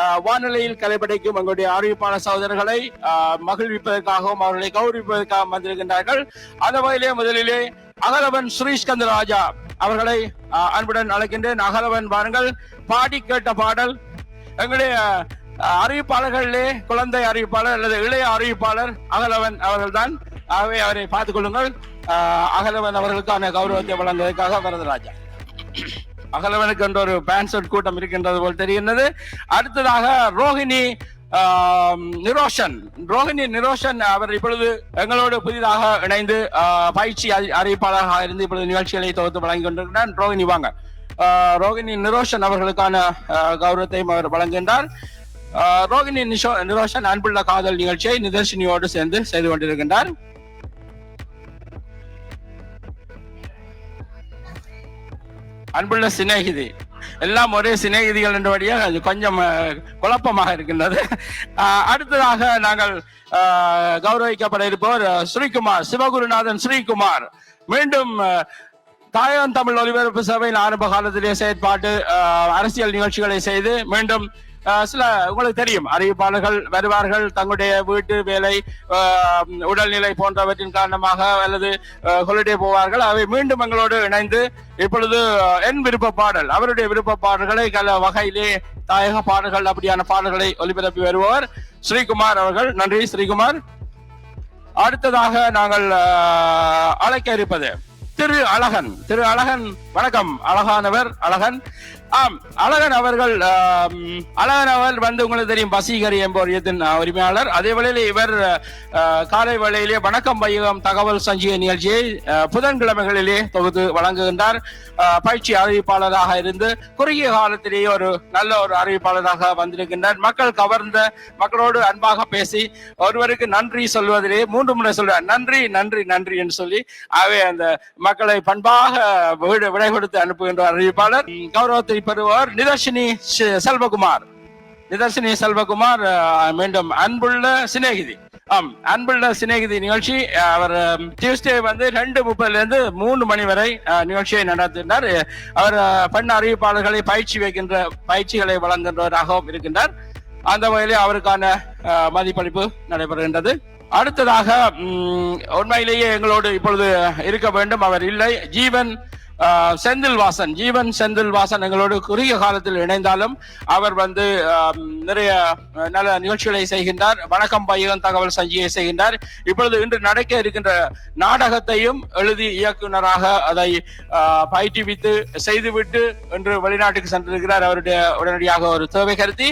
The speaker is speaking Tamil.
வானிலையில் வானொலியில் கலைப்படைக்கும் எங்களுடைய அறிவிப்பான சகோதரர்களை மகிழ்விப்பதற்காகவும் அவர்களை கௌரவிப்பதற்காகவும் வந்திருக்கின்றார்கள். அந்த வகையிலே முதலிலே அகலவன் சுரீஷ்கந்த ராஜா அவர்களை அன்புடன் அழைக்கின்றேன். அகலவன் வாருங்கள். பாடி கேட்ட பாடல். எங்களுடைய அறிவிப்பாளர்களிலே குழந்தை அறிவிப்பாளர் அல்லது இளைய அறிவிப்பாளர் அகலவன் அவர்கள்தான். ஆகவே அவரை பார்த்துக் கொள்ளுங்கள். அகலவன் அவர்களுக்கான கௌரவத்தை வழங்குவதற்காக வரதராஜா அகலவனுக்கு என்ற ஒரு பேன்சட் கூட்டம் இருக்கின்றது போல் தெரிகின்றது. அடுத்ததாக ரோஹிணி நிரோஷன். ரோஹிணி நிரோஷன் அவர் இப்பொழுது எங்களோடு புதிதாக இணைந்து பயிற்சி அறி- அறிவிப்பாளராக இருந்து இப்பொழுது நிகழ்ச்சிகளை தொகுத்து வழங்கி கொண்டிருக்கிறார். ரோஹிணி வாங்க. ரோஹிணி நிரோஷன் அவர்களுக்கான கௌரவத்தையும் அவர் வழங்குகின்றார். ரோஹிணி நிஷோ நிரோஷன் அன்புள்ள காதல் நிகழ்ச்சியை நிதர்ஷினியோடு சேர்ந்து செய்து கொண்டிருக்கின்றார். அன்புள்ள சிநேகிதி. எல்லாம் ஒரே சிநேகிதிகள் என்றபடியாக அது கொஞ்சம் குழப்பமாக இருக்கின்றது. அஹ், அடுத்ததாக நாங்கள் அஹ், கௌரவிக்கப்பட இருப்பவர் ஸ்ரீகுமார் சிவகுருநாதன் ஸ்ரீகுமார். மீண்டும் தாயகம் தமிழ் ஒலிபரப்பு சபையின் ஆரம்ப காலத்திலே செயற்பாட்டு அரசியல் நிகழ்ச்சிகளை செய்து மீண்டும் சில உங்களுக்கு தெரியும் அறிவிப்பாளர்கள் வருவார்கள் தங்களுடைய வீட்டு வேலை உடல்நிலை போன்றவற்றின் காரணமாக அல்லது ஹொலிடே போவார்கள். அவை மீண்டும் எங்களோடு இணைந்து இப்பொழுது என் விருப்ப பாடல் அவருடைய விருப்ப பாடல்களை கல வகையிலே தாயக பாடல்கள் அப்படியான பாடல்களை ஒலிபரப்பி வருபவர் ஸ்ரீகுமார் அவர்கள். நன்றி ஸ்ரீகுமார். அடுத்ததாக நாங்கள் அழைக்க இருப்பது திரு அழகன் திரு அழகன் வணக்கம். அழகானவர் அழகன். ஆம் அழகன் அவர்கள் அழகன் அவர் வந்து உங்களுக்கு தெரியும் பசிகரி என்பவரியத்தின் உரிமையாளர். அதே வேளையில் இவர் காலை வேளையிலே வணக்கம் பையகம் தகவல் சஞ்சிகை நிகழ்ச்சியை புதன்கிழமைகளிலே தொகுத்து வழங்குகின்றார். பயிற்சி அறிவிப்பாளராக இருந்து குறுகிய காலத்திலேயே ஒரு நல்ல ஒரு அறிவிப்பாளராக வந்திருக்கின்றார். மக்கள் கவர்ந்த மக்களோடு அன்பாக பேசி ஒருவருக்கு நன்றி சொல்வதிலே மூன்று முறை சொல்றார் நன்றி நன்றி நன்றி என்று சொல்லி அவை அந்த மக்களை பண்பாக வீடு விடை கொடுத்து அனுப்புகின்ற அறிவிப்பாளர். கௌரவத்தை பெறுவார் நிதர்ஷினி செல்வகுமார். நிதர்ஷினி செல்வகுமார் மீண்டும் அன்புள்ள சிநேகிதி. ஆம் அன்புள்ள சிநேகிதி நிகழ்ச்சி. அவர் டியூஸ்டே வந்து ரெண்டு முப்பதுல இருந்து மூணு மணி வரை நிகழ்ச்சியை நடத்தினார் அவர் பெண் அறிவிப்பாளர்களை பயிற்சி வைக்கின்ற பயிற்சிகளை வழங்குகின்றவராகவும் இருக்கின்றார். அந்த வகையிலே அவருக்கான மதிப்பளிப்பு நடைபெறுகின்றது. அடுத்ததாக உண்மையிலேயே எங்களோடு இப்பொழுது இருக்க வேண்டும். அவர் இல்லை. ஜீவன் செந்தில் வாசன் ஜீவன் செந்தில் வாசன் எங்களோடு குறுகிய காலத்தில் இணைந்தாலும் அவர் வந்து நிறைய நல்ல நிகழ்ச்சிகளை செய்கின்றார். வணக்கம் பையகம் தகவல் சஞ்சியை செய்கின்றார். இப்பொழுது இன்று நடக்க இருக்கின்ற நாடகத்தையும் எழுதி இயக்குனராக அதை பயிற்றுவித்து செய்துவிட்டு இன்று வெளிநாட்டுக்கு சென்றிருக்கிறார். அவருடைய உடனடியாக ஒரு தேவை கருத்தி